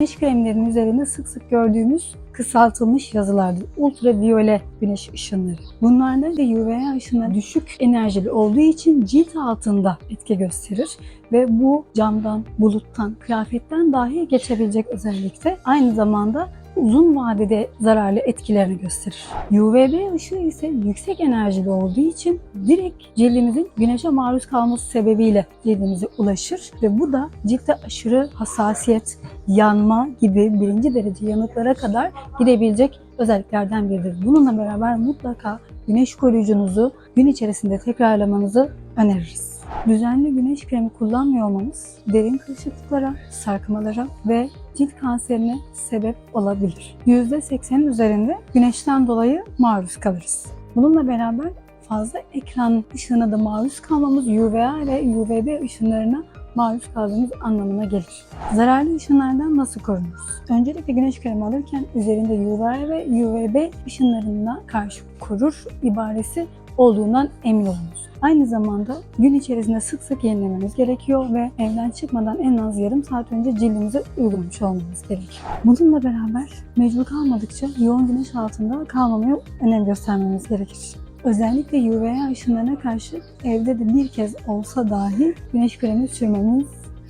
Güneş kremlerinin üzerinde sık sık gördüğümüz kısaltılmış yazılardır. Ultraviyole güneş ışınları. Bunlarda da UVA ışınları düşük enerjili olduğu için cilt altında etki gösterir ve bu camdan, buluttan, kıyafetten dahi geçebilecek özellikte. Aynı zamanda uzun vadede zararlı etkilerini gösterir. UVB ışığı ise yüksek enerjili olduğu için direkt cildimizin güneşe maruz kalması sebebiyle cildimize ulaşır ve bu da ciltte aşırı hassasiyet, yanma gibi birinci derece yanıklara kadar gidebilecek özelliklerden biridir. Bununla beraber mutlaka güneş koruyucunuzu gün içerisinde tekrarlamanızı öneririz. Düzenli güneş kremi kullanmıyor olmamız derin kırışıklıklara, sarkmalara ve cilt kanserine sebep olabilir. %80'in üzerinde güneşten dolayı maruz kalırız. Bununla beraber fazla ekran ışığına da maruz kalmamız UVA ve UVB ışınlarına maruz kaldığımız anlamına gelir. Zararlı ışınlardan nasıl korunuruz? Öncelikle güneş kremi alırken üzerinde UVA ve UVB ışınlarına karşı korur ibaresi olduğundan emin olunuz. Aynı zamanda gün içerisinde sık sık yenilememiz gerekiyor ve evden çıkmadan en az yarım saat önce cildimize uygulamış olmamız gerekiyor. Bununla beraber mecbur kalmadıkça yoğun güneş altında kalmamaya önem göstermemiz gerekir. Özellikle UVA ışınlarına karşı evde de bir kez olsa dahi güneş kremi sürmemiz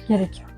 gerekiyor.